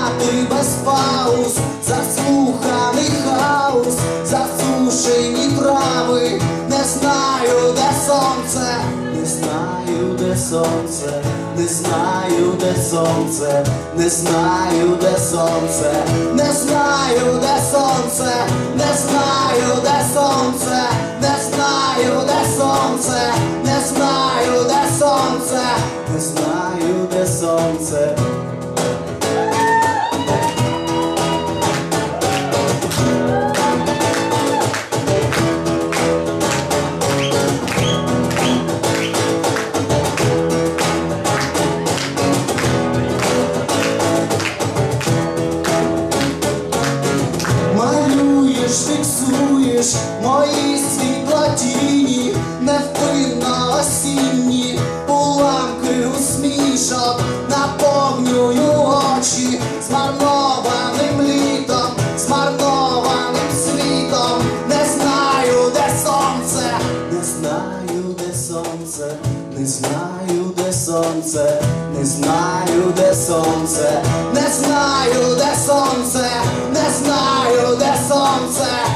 приймати без пауз, заслуханий хаос, засушені трави, не знаю, де сонце, не знаю, де сонце, не знаю, де сонце, не знаю, де сонце, не знаю, де сонце, не знаю, де сонце, не знаю, де сонце, не знаю, де сонце, не знаю, де сонце. Фіксуєш мої світлотіні, невпинно осінні, уламки усмішок, наповнюю очі. Змарнованим літом, змарнованим світом, не знаю, де сонце, не знаю, де сонце, не знаю, де сонце, не знаю, де сонце, не знаю, де сонце, не знаю, де сонце,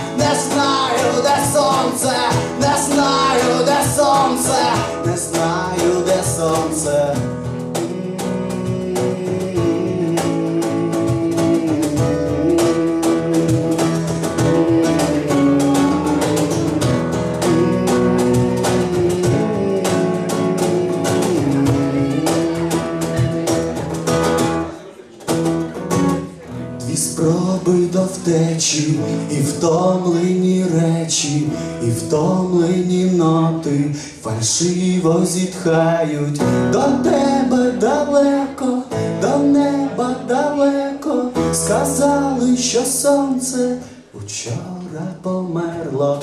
втечі, і втомлені речі, і втомлені ноти фальшиво зітхають до тебе далеко, до неба далеко. Сказали, що сонце учора померло.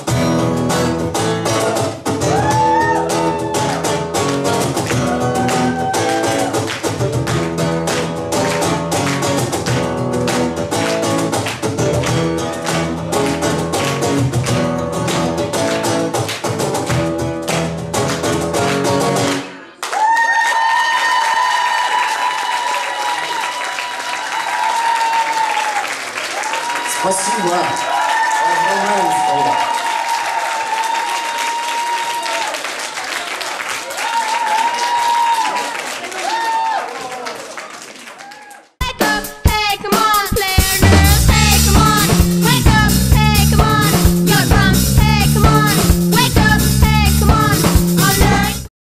Спасибо. Пожалуйста.